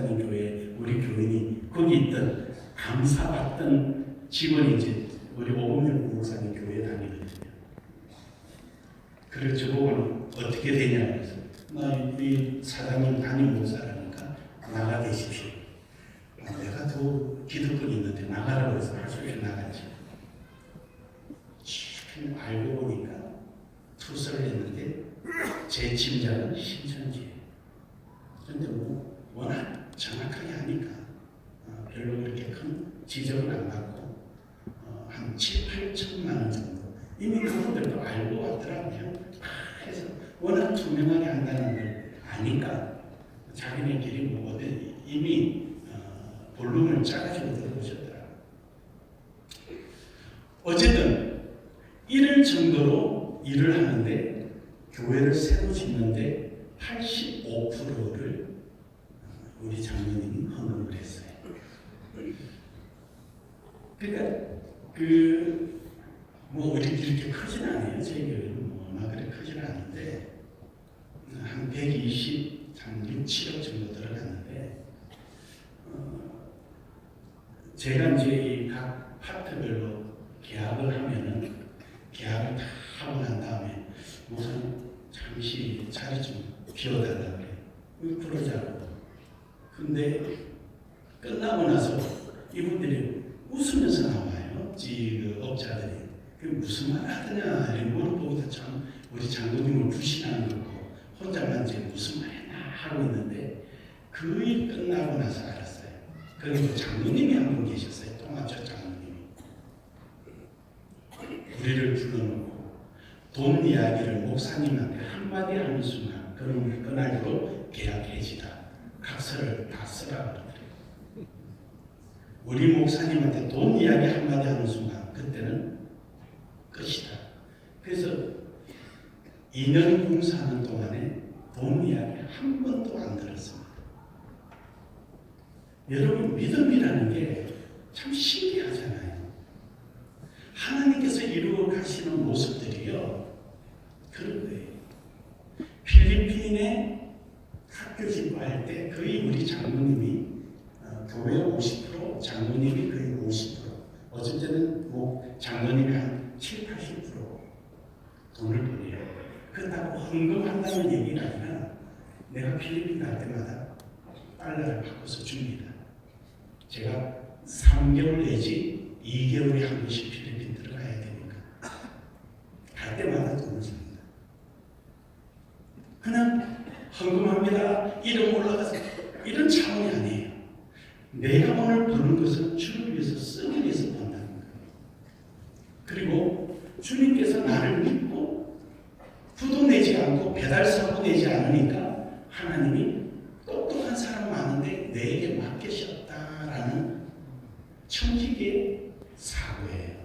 교회 우리 교인이 거기 있던 감사받던 직원이 이제 우리 오금일 목사님 교회에 다니거든요. 그래서 저보고는 어떻게 되냐 그래서 나이 사장님 담임 목사라니까 나가 계십시오. 아, 내가 더 기득권이 있는데 나가라고 해서 없이 나갔지. 지금 알고 보니까 투서를 했는데 제 짐작은 신천지예요. 근데 뭐 워낙 정확하게 하니까 어, 별로 그렇게 큰 지적은 안 받고 어, 한 7, 8천만 원 정도 이미 그분들도 알고 왔더라고요. 다 해서 워낙 투명하게 한다는 걸 아니까 자기네끼리 뭐 어디 이미 어, 볼륨을 짜가지고 들어오셨더라고요. 어쨌든 이럴 정도로 일을 하는데 교회를 새로 짓는데 85%를 우리 장로님이 헌금을 했어요. 그러니까 그뭐 우리 이렇게 크진 않아요. 저희 교회는 뭐나 그래 크진 않은데 한 120, 한 6, 7억 정도 들어갔는데 어, 제가 이제 이각 파트별로 계약을 하면은 계약을 다 하고 난 다음에 우선 잠시 자리 좀 비워달라 그래. 왜 그러자고. 근데 끝나고 나서 이분들이 웃으면서 나와요. 지그 업자들이. 그 무슨 말 하더냐. 이런 물어보고도 참 우리 장로님을 불신하는 거고 혼자만 이제 무슨 말 했나 하고 있는데 그 일 끝나고 나서 알았어요. 그리고 장로님이 한 분 계셨어요. 동아처 장로님이. 우리를 불러놓고 돈 이야기를 목사님한테 한마디 하는 순간 그럼 그날로 계약 해지다. 각서를 다 쓰라 그러더래요. 우리 목사님한테 돈 이야기 한마디 하는 순간 그때는 끝이다. 그래서 2년 공사하는 동안에 돈 이야기 한 번도 안 들었습니다. 여러분 믿음이라는 게 참 신기하잖아요. 하나님께서 이루어 가시는 모습들이요. 그런 거예요. 필리핀에 학교 집할 때 거의 우리 장로님이 어, 교회 50% 장로님이 거의 50% 어쩔 때는 뭐 장로님이 한 7, 80% 돈을 보내요. 그렇다고 헌금한다는 얘기가 아니라 내가 필리핀 갈 때마다 달러를 바꿔서 줍니다. 제가 3개월 내지 2개월에 한 번씩 필리핀 들어가야 되니까 갈 때마다 돈을 줍니다. 그냥 헌금합니다. 이름 올라가서 이런 차원이 아니에요. 내가 오늘 버는 것은 주를 위해서 쓰기 위해서 번다는 거예요. 그리고 주님께서 나를 믿고 부도 내지 않고 배달 사고 내지 않으니까 하나님이 똑똑한 사람 많은데 내게 맡기셨다라는 청지기의 사고예요.